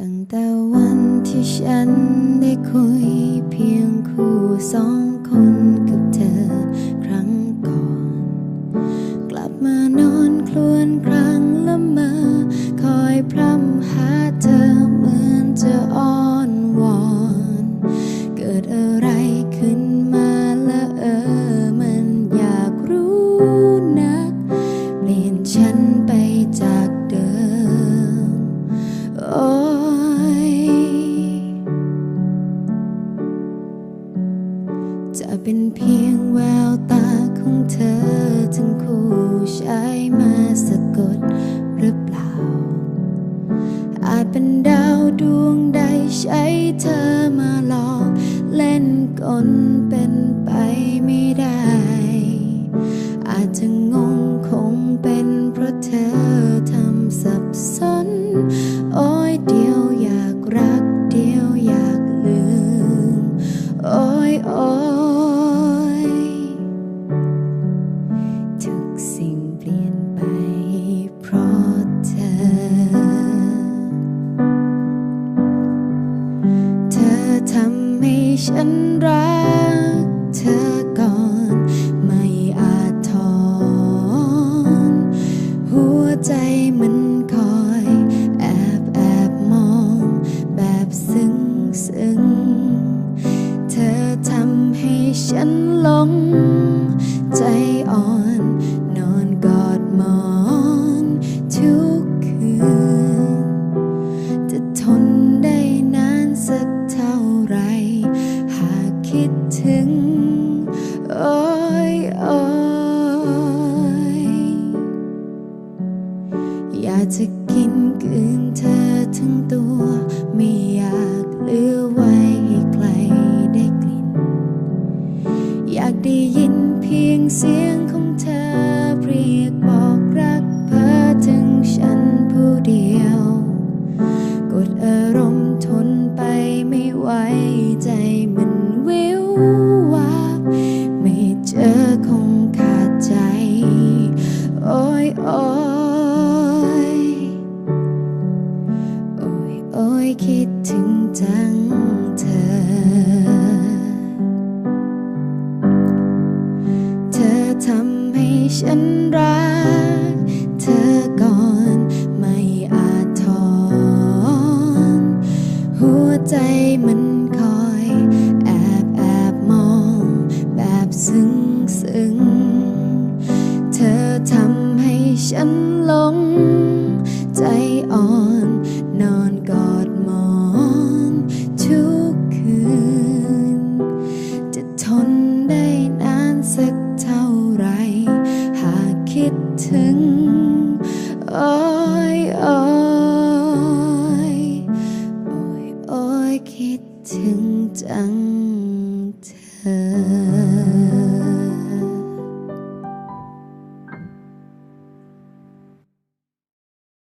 ตั้งแต่วันที่ฉันได้คุยเพียงคู่สองคนกับเธอครั้งก่อน กลับมานอนครวญครั้งละเมอคอยพร่ำหาเธอเหมือนจะอ้อนวอน เกิดอะไรขึ้นมาละเออมันอยากรู้นัก เปลี่ยนฉันไปจากเดิมโเป็นเพียงแววตาของเธอทั้งคู่ใช้มาสะกดหรือเปล่า อาจเป็นดาวดวงใดใช้เธอมาหลอกเล่นกลเป็นไปไม่ได้ อาจจะงงคงเป็นเพราะเธอทำสับสน โอ้ยเดียวอยากรัก เดียวอยากลืม โอ้ยโอ้ย ฉันรักเธอก่อน ไม่อาจถอนหัวใจ อยอยอยากจะกินกืนเธอทั้งตัว ไม่อยากเหลือไว้ให้ใครได้กลิ่น อยากได้ยินเพียงเสียงของเธอเรียกบอกรักเพ้อถึงฉันผู้เดียว กดอารมณ์ โอ้ยคิดถึงจังเธอ เธอทำให้ฉันรัก เธอก่อนไม่อาจถอน หัวใจมันคอยแอบแอบมองแบบซึ้งซึ้งเธอทำให้ฉันหลง คิดถึง